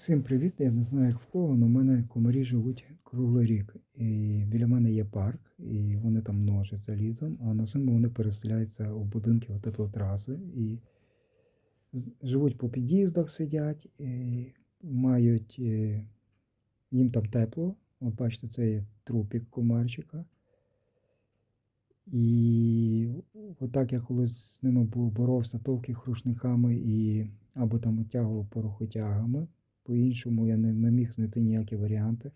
Всім привіт! Я не знаю, як в кого, але в мене комарі живуть круглий рік. І біля мене є парк, і вони там множаться літом, а на зиму вони переселяються у будинки у теплотраси і живуть по під'їздах, сидять, і мають е, їм там тепло. От бачите, це є трупік комарчика. І отак я колись з ними був, боровся товки рушниками і або там утягував порохотягами. По-іншому я не, не міг знайти ніякі варіанти.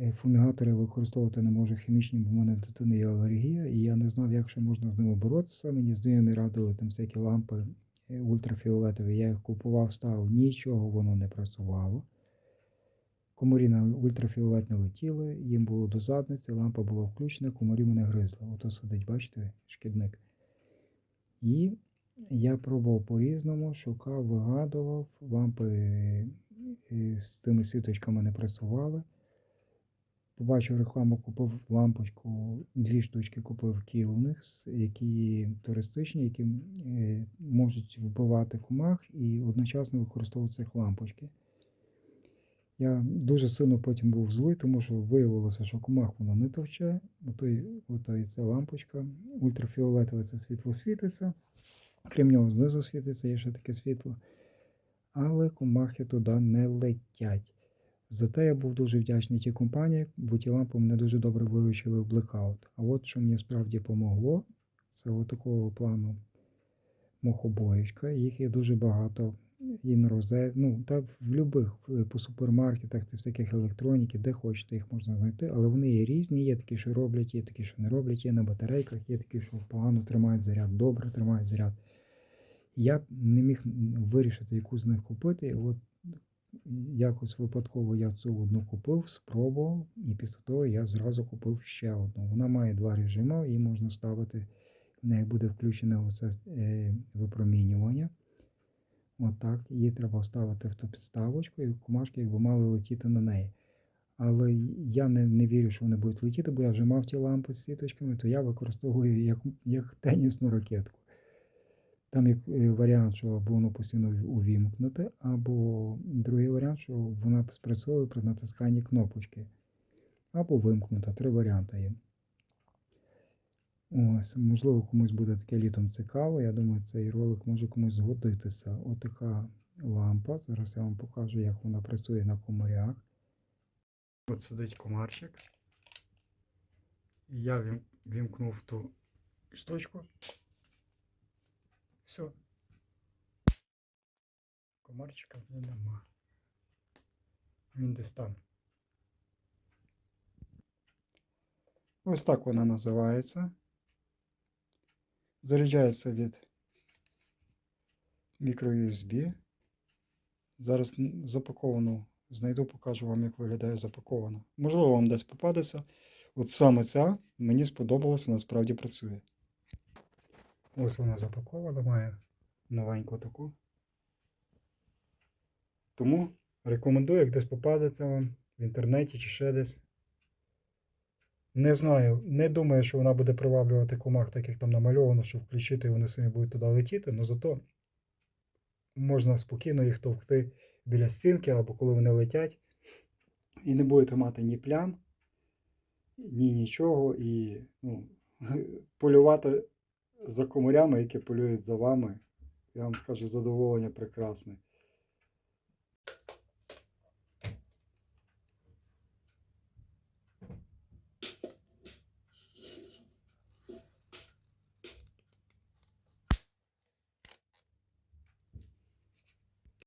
Е, Фумігатори використовувати не можу хімічні, бо в мене в дитини є алергія, і я не знав, як ще можна з ними боротися. Мені знайомі радили там всякі лампи е, ультрафіолетові. Я їх купував, ставив, нічого воно не працювало. Комарі на ультрафіолет не летіли, їм було до задниці, лампа була включена, комарі мене гризли. Ото сидить, бачите, шкідник. І я пробував по-різному, шукав, вигадував, лампи е, з цими сіточками не працювали. Побачив рекламу, купив лампочку, дві штучки купив Кілникс, які туристичні, які е, можуть вбивати комах і одночасно використовувати цих лампочки. Я дуже сильно потім був злий, тому що виявилося, що комах воно не товче. Отой, отой ця лампочка, ультрафіолетове це світло світиться. Крім нього, знизу світиться, є ще таке світло. Але комахи туди не летять. Зате я був дуже вдячний тій компанії, бо ті лампи мене дуже добре виручили в блекаут. А от що мені справді помогло, це от такого плану мохобоїчка. Їх є дуже багато. І на розе, ну, та в будь-яких по супермаркетах, та всяких електроніки, де хочете, їх можна знайти, але вони є різні, є такі, що роблять, є такі, що не роблять, є на батарейках, є такі, що погано тримають заряд, добре тримають заряд. Я не міг вирішити, яку з них купити. От якось випадково я цю одну купив, спробував, і після того я зразу купив ще одну. Вона має два режими, її можна ставити, в неї буде включене оце е, випромінювання. Отак, її треба вставити в ту підставочку, і комашки якби мали летіти на неї. Але я не, не вірю, що вони будуть летіти, бо я вже мав ті лампи з сіточками, то я використовую як, як тенісну ракетку. Там є е, варіант, що або воно постійно увімкнуте, або другий варіант, що вона спрацьовує при натисканні кнопочки. Або вимкнута. Три варіанти є. Ось, можливо, комусь буде таке літом цікаво. Я думаю, цей ролик може комусь згодитися. Отака лампа. Зараз я вам покажу, як вона працює на комарях. От сидить комарчик. Я вім- вімкнув ту штучку. Все. Комарчика вже нема. Він десь там. Ось так вона називається. Заряджається від microUSB. Зараз запаковану знайду, покажу вам, як виглядає запаковано. Можливо, вам десь попадеться. От саме ця мені сподобалась, вона справді працює. Ось вона запакована, має новеньку таку. Тому рекомендую, як десь попадеться вам в інтернеті чи ще десь. Не знаю, не думаю, що вона буде приваблювати комах, так як там намальовано, що включити і вони самі будуть туди летіти, але зато можна спокійно їх товкти біля стінки або коли вони летять, і не будете мати ні плям, ні нічого, і ну, полювати за комарями, які полюють за вами. Я вам скажу задоволення прекрасне.